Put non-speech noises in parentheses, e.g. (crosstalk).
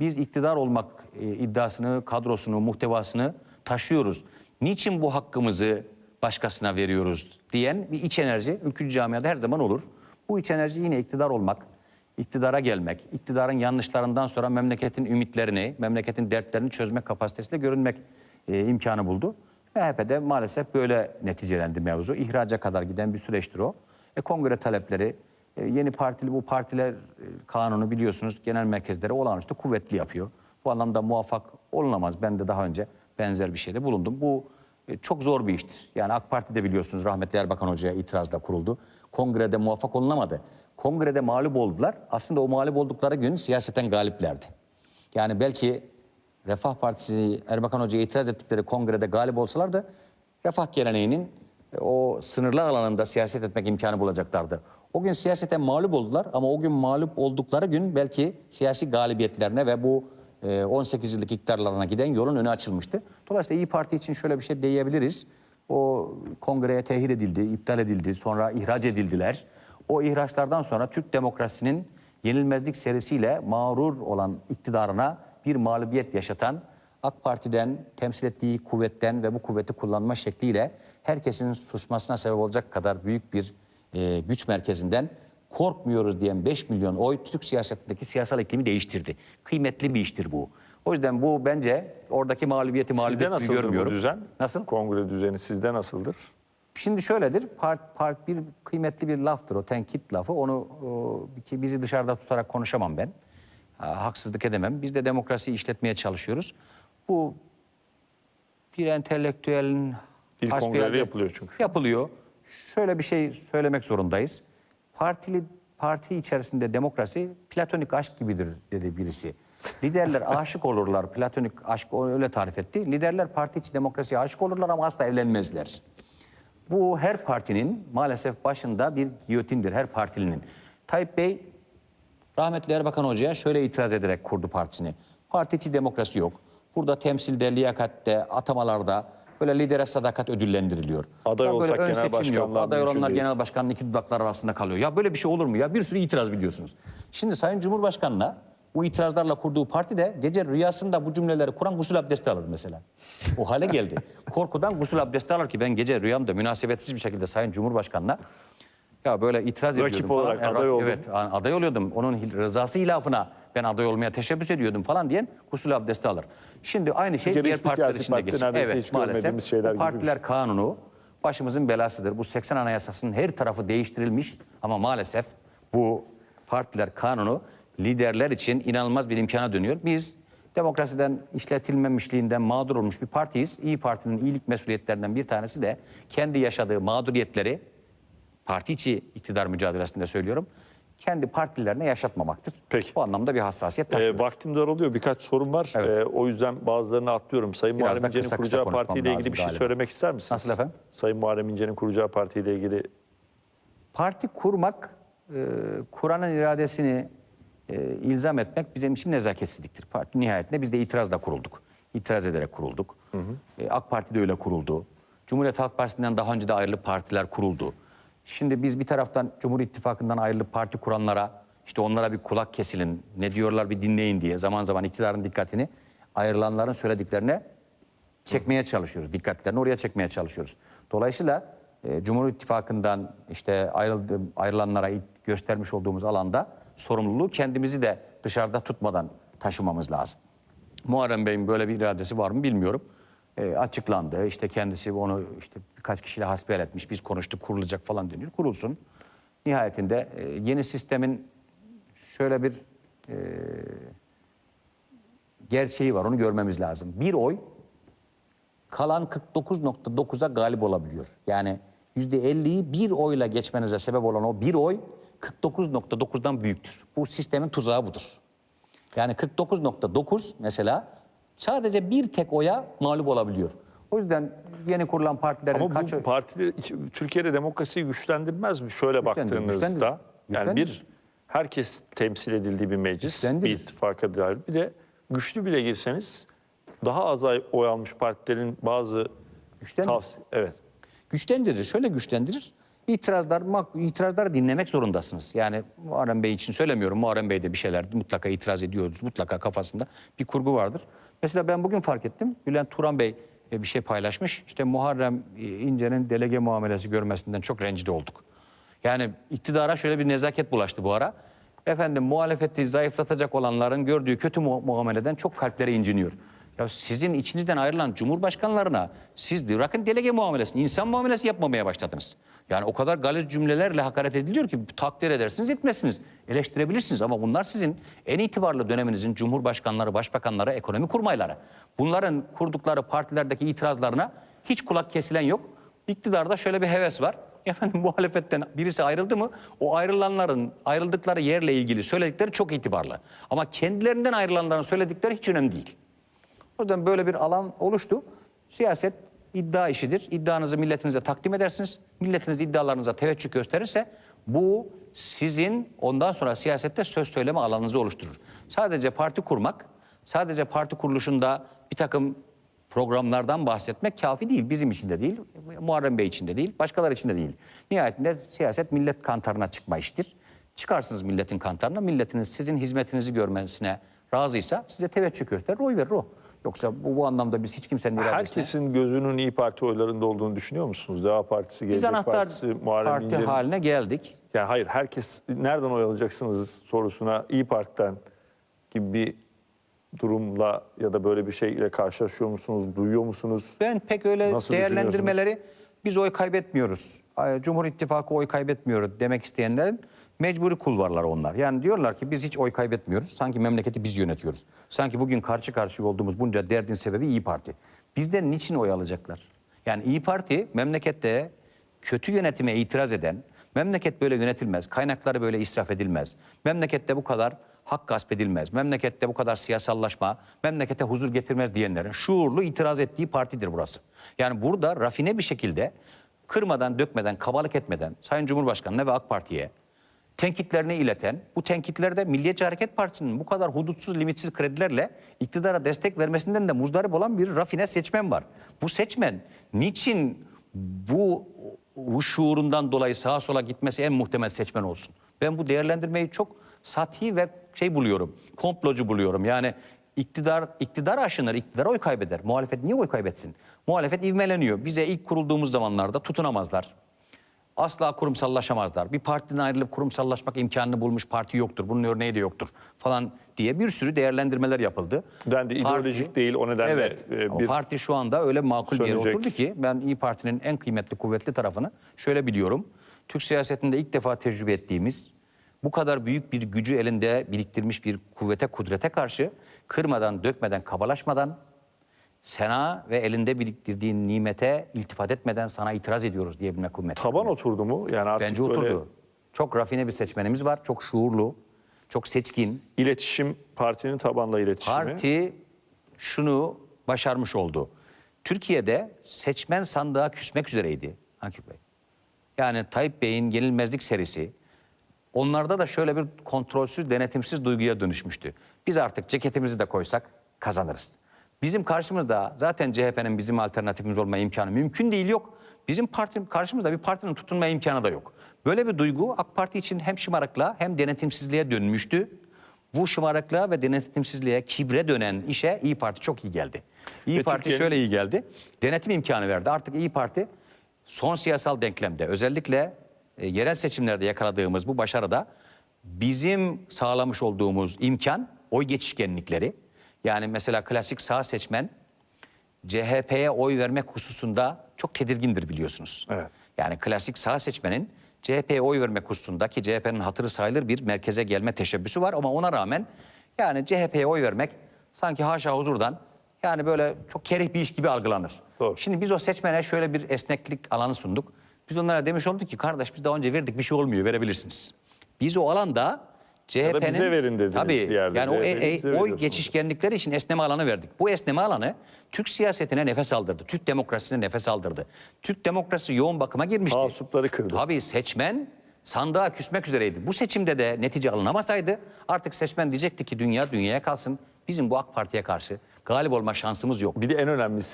Biz iktidar olmak e, iddiasını, kadrosunu, muhtevasını taşıyoruz. Niçin bu hakkımızı başkasına veriyoruz diyen bir iç enerji ülkücü camiada her zaman olur. Bu iç enerji yine iktidar olmak, iktidara gelmek, iktidarın yanlışlarından sonra memleketin ümitlerini, memleketin dertlerini çözmek kapasitesiyle görünmek e, imkanı buldu. MHP'de maalesef böyle neticelendi mevzu. İhraca kadar giden bir süreçtir o. E, kongre talepleri, yeni partili bu partiler e, kanunu biliyorsunuz genel merkezlere olağanüstü kuvvetli yapıyor. Bu anlamda muvaffak olunamaz. Ben de daha önce benzer bir şeyde bulundum. Bu e, çok zor bir iştir. Yani AK Parti'de biliyorsunuz rahmetli Erbakan Hoca'ya itirazda kuruldu. Kongrede muvaffak olunamadı. Kongrede mağlup oldular. Aslında o mağlup oldukları gün siyaseten galiplerdi. Yani belki Refah Partisi Erbakan Hoca'ya itiraz ettikleri kongrede galip olsalardı Refah geleneğinin e, o sınırlı alanında siyaset etmek imkanı bulacaklardı. O gün siyaseten mağlup oldular ama o gün mağlup oldukları gün belki siyasi galibiyetlerine ve bu e, 18 yıllık iktidarlarına giden yolun önü açılmıştı. Dolayısıyla İyi Parti için şöyle bir şey diyebiliriz. O kongreye tehir edildi, iptal edildi, sonra ihraç edildiler. O ihraçlardan sonra Türk demokrasisinin yenilmezlik serisiyle mağrur olan iktidarına bir mağlubiyet yaşatan AK Parti'den temsil ettiği kuvvetten ve bu kuvveti kullanma şekliyle herkesin susmasına sebep olacak kadar büyük bir e, güç merkezinden korkmuyoruz diyen 5 milyon oy Türk siyasetindeki siyasal iklimi değiştirdi. Kıymetli bir iştir bu. O yüzden bu bence oradaki mağlubiyeti mağlubiyet gibi nasıldır bu görmüyorum. düzen? Nasıl? Kongre düzeni sizde nasıldır? Şimdi şöyledir, part, part bir kıymetli bir laftır o tenkit lafı. Onu o, ki bizi dışarıda tutarak konuşamam ben. Ha, haksızlık edemem. Biz de demokrasiyi işletmeye çalışıyoruz. Bu bir entelektüelin hasbihali- kongrede yapılıyor çünkü. Yapılıyor. Şöyle bir şey söylemek zorundayız. Partili parti içerisinde demokrasi platonik aşk gibidir dedi birisi. Liderler (laughs) aşık olurlar. Platonik aşk öyle tarif etti. Liderler parti içi demokrasiye aşık olurlar ama asla evlenmezler. Bu her partinin maalesef başında bir giyotindir her partilinin. Tayyip Bey rahmetli Erbakan Hoca'ya şöyle itiraz ederek kurdu partisini. Parti içi demokrasi yok. Burada temsilde, liyakatte, atamalarda böyle lidere sadakat ödüllendiriliyor. Aday böyle olsak ön genel seçim yok. Aday olanlar genel başkanın iki dudaklar arasında kalıyor. Ya böyle bir şey olur mu ya? Bir sürü itiraz biliyorsunuz. Şimdi Sayın Cumhurbaşkanı'na bu itirazlarla kurduğu parti de gece rüyasında bu cümleleri kuran gusül abdesti alır mesela. O hale geldi. (laughs) Korkudan gusül abdesti alır ki ben gece rüyamda münasebetsiz bir şekilde Sayın Cumhurbaşkanı'na ya böyle itiraz Rakip ediyordum falan. olarak E, aday oldum. Evet aday oluyordum. Onun rızası hilafına ben aday olmaya teşebbüs ediyordum falan diyen gusül abdesti alır. Şimdi aynı şey Türkiye'de diğer hiçbir partiler siyasi için de partide geçer. neredeyse Evet hiç maalesef görmediğimiz şeyler bu gibi bir partiler kanunu başımızın belasıdır. Bu 80 Anayasası'nın her tarafı değiştirilmiş ama maalesef bu partiler kanunu liderler için inanılmaz bir imkana dönüyor. Biz demokrasiden işletilmemişliğinden mağdur olmuş bir partiyiz. İyi Parti'nin iyilik mesuliyetlerinden bir tanesi de kendi yaşadığı mağduriyetleri parti içi iktidar mücadelesinde söylüyorum. Kendi partilerine yaşatmamaktır. Peki. Bu anlamda bir hassasiyet Ee, taşıyoruz. vaktim daralıyor. Birkaç sorum var. Evet. Ee, o yüzden bazılarını atlıyorum. Sayın Biraz Muharrem İnce'nin kuracağı partiyle ilgili bir şey galiba. söylemek ister misiniz? Nasıl efendim? Sayın Muharrem İnce'nin kuracağı partiyle ilgili Parti kurmak, e, Kur'an'ın iradesini e, ilzam etmek bizim için nezaketsizliktir. Parti nihayetinde biz de itirazla kurulduk. İtiraz ederek kurulduk. E, AK Parti de öyle kuruldu. Cumhuriyet Halk Partisi'nden daha önce de ayrılıp partiler kuruldu. Şimdi biz bir taraftan Cumhur İttifakı'ndan ayrılıp parti kuranlara, işte onlara bir kulak kesilin, ne diyorlar bir dinleyin diye zaman zaman iktidarın dikkatini ayrılanların söylediklerine çekmeye çalışıyoruz. Dikkatlerini oraya çekmeye çalışıyoruz. Dolayısıyla e, Cumhur İttifakı'ndan işte ayrıldı, ayrılanlara göstermiş olduğumuz alanda sorumluluğu kendimizi de dışarıda tutmadan taşımamız lazım. Muharrem Bey'in böyle bir iradesi var mı bilmiyorum. E, açıklandı. İşte kendisi onu işte birkaç kişiyle hasbihal etmiş. Biz konuştuk kurulacak falan deniyor. Kurulsun. Nihayetinde e, yeni sistemin şöyle bir e, gerçeği var. Onu görmemiz lazım. Bir oy kalan 49.9'a galip olabiliyor. Yani %50'yi bir oyla geçmenize sebep olan o bir oy 49.9'dan büyüktür. Bu sistemin tuzağı budur. Yani 49.9 mesela sadece bir tek oya mağlup olabiliyor. O yüzden yeni kurulan partilerin Ama kaç bu parti Türkiye'de demokrasiyi güçlendirmez mi? Şöyle Güçlendirir, baktığınızda güçlendirir. yani Güçlendirir. bir herkes temsil edildiği bir meclis, Güçlendirir. bir ittifaka dair. Bir de güçlü bile girseniz daha az oy almış partilerin bazı Güçlendirir. tavsiye evet. güçlendirir. Şöyle güçlendirir. İtirazlar, itirazları dinlemek zorundasınız. Yani Muharrem Bey için söylemiyorum. Muharrem Bey de bir şeyler mutlaka itiraz ediyoruz. Mutlaka kafasında bir kurgu vardır. Mesela ben bugün fark ettim. Bülent Turan Bey e, bir şey paylaşmış. İşte Muharrem e, İnce'nin delege muamelesi görmesinden çok rencide olduk. Yani iktidara şöyle bir nezaket bulaştı bu ara. Efendim muhalefeti zayıflatacak olanların gördüğü kötü mu- muameleden çok kalpleri inciniyor. Ya sizin içinizden ayrılan cumhurbaşkanlarına siz bırakın delege muamelesini, insan muamelesi yapmamaya başladınız. Yani o kadar galiz cümlelerle hakaret ediliyor ki takdir edersiniz etmezsiniz. Eleştirebilirsiniz ama bunlar sizin en itibarlı döneminizin cumhurbaşkanları, başbakanları, ekonomi kurmayları. Bunların kurdukları partilerdeki itirazlarına hiç kulak kesilen yok. İktidarda şöyle bir heves var. (laughs) Efendim muhalefetten birisi ayrıldı mı o ayrılanların ayrıldıkları yerle ilgili söyledikleri çok itibarlı. Ama kendilerinden ayrılanların söyledikleri hiç önemli değil. O böyle bir alan oluştu. Siyaset iddia işidir. İddianızı milletinize takdim edersiniz. Milletiniz iddialarınıza teveccüh gösterirse bu sizin ondan sonra siyasette söz söyleme alanınızı oluşturur. Sadece parti kurmak, sadece parti kuruluşunda bir takım programlardan bahsetmek kafi değil. Bizim için de değil, Muharrem Bey için de değil, başkaları için de değil. Nihayetinde siyaset millet kantarına çıkma işidir. Çıkarsınız milletin kantarına, milletiniz sizin hizmetinizi görmesine razıysa size teveccüh gösterir, oy verir o. Yoksa bu, bu anlamda biz hiç kimsenin iradesine... Herkesin gözünün İyi Parti oylarında olduğunu düşünüyor musunuz? Deva Partisi, Biz Gelecek anahtar Partisi, Muharrem parti İnce'nin- haline geldik. Yani hayır herkes nereden oy alacaksınız sorusuna İyi Parti'den gibi bir durumla ya da böyle bir şeyle karşılaşıyor musunuz? Duyuyor musunuz? Ben pek öyle Nasıl değerlendirmeleri biz oy kaybetmiyoruz. Ay, Cumhur İttifakı oy kaybetmiyor demek isteyenlerin mecburi kulvarları onlar. Yani diyorlar ki biz hiç oy kaybetmiyoruz. Sanki memleketi biz yönetiyoruz. Sanki bugün karşı karşıya olduğumuz bunca derdin sebebi İyi Parti. Bizden niçin oy alacaklar? Yani İyi Parti memlekette kötü yönetime itiraz eden, memleket böyle yönetilmez, kaynakları böyle israf edilmez, memlekette bu kadar hak gasp edilmez, memlekette bu kadar siyasallaşma, memlekete huzur getirmez diyenlerin şuurlu itiraz ettiği partidir burası. Yani burada rafine bir şekilde kırmadan, dökmeden, kabalık etmeden Sayın Cumhurbaşkanı'na ve AK Parti'ye tenkitlerini ileten, bu tenkitlerde Milliyetçi Hareket Partisi'nin bu kadar hudutsuz, limitsiz kredilerle iktidara destek vermesinden de muzdarip olan bir rafine seçmen var. Bu seçmen niçin bu, bu şuurundan dolayı sağa sola gitmesi en muhtemel seçmen olsun? Ben bu değerlendirmeyi çok sathi ve şey buluyorum, komplocu buluyorum. Yani iktidar iktidar aşınır, iktidar oy kaybeder. Muhalefet niye oy kaybetsin? Muhalefet ivmeleniyor. Bize ilk kurulduğumuz zamanlarda tutunamazlar. Asla kurumsallaşamazlar. Bir partiden ayrılıp kurumsallaşmak imkanını bulmuş parti yoktur. Bunun örneği de yoktur falan diye bir sürü değerlendirmeler yapıldı. Dendi, ideolojik değil, o nedenle, Evet. e, bir- parti şu anda öyle makul bir yere oturdu ki ben İyi Parti'nin en kıymetli, kuvvetli tarafını şöyle biliyorum. Türk siyasetinde ilk defa tecrübe ettiğimiz bu kadar büyük bir gücü elinde biriktirmiş bir kuvvete, kudrete karşı kırmadan, dökmeden, kabalaşmadan sena ve elinde biriktirdiğin nimete iltifat etmeden sana itiraz ediyoruz diyebilmek kuvveti. Taban oturdu mu? Yani artık Bence böyle oturdu. Çok rafine bir seçmenimiz var. Çok şuurlu, çok seçkin. iletişim, partinin tabanla iletişimi. Parti şunu başarmış oldu. Türkiye'de seçmen sandığa küsmek üzereydi Akif Bey. Yani Tayyip Bey'in yenilmezlik serisi onlarda da şöyle bir kontrolsüz, denetimsiz duyguya dönüşmüştü. Biz artık ceketimizi de koysak kazanırız. Bizim karşımızda zaten CHP'nin bizim alternatifimiz olma imkanı mümkün değil yok. Bizim parti karşımızda bir partinin tutunma imkanı da yok. Böyle bir duygu AK Parti için hem şımarıklığa hem denetimsizliğe dönmüştü. Bu şımarıklığa ve denetimsizliğe, kibre dönen işe İyi Parti çok iyi geldi. İyi Ve Parti şöyle iyi geldi. Denetim imkanı verdi. Artık İyi Parti son siyasal denklemde özellikle e, yerel seçimlerde yakaladığımız bu başarıda bizim sağlamış olduğumuz imkan oy geçişkenlikleri. Yani mesela klasik sağ seçmen CHP'ye oy vermek hususunda çok tedirgindir biliyorsunuz. Evet. Yani klasik sağ seçmenin CHP'ye oy vermek hususunda ki CHP'nin hatırı sayılır bir merkeze gelme teşebbüsü var ama ona rağmen yani CHP'ye oy vermek sanki haşa huzurdan yani böyle çok kerih bir iş gibi algılanır. Doğru. Şimdi biz o seçmene şöyle bir esneklik alanı sunduk. Biz onlara demiş olduk ki kardeş biz daha önce verdik bir şey olmuyor verebilirsiniz. Biz o alanda CHP'nin... bize verin dediniz Tabii, bir yerde. Yani o e- e- oy geçişkenlikleri için esneme alanı verdik. Bu esneme alanı Türk siyasetine nefes aldırdı. Türk demokrasisine nefes aldırdı. Türk demokrasi yoğun bakıma girmişti. Taassupları kırdı. Tabii seçmen sandığa küsmek üzereydi. Bu seçimde de netice alınamasaydı artık seçmen diyecekti ki dünya dünyaya kalsın. Bizim bu AK Parti'ye karşı galip olma şansımız yok. Bir de en önemlisi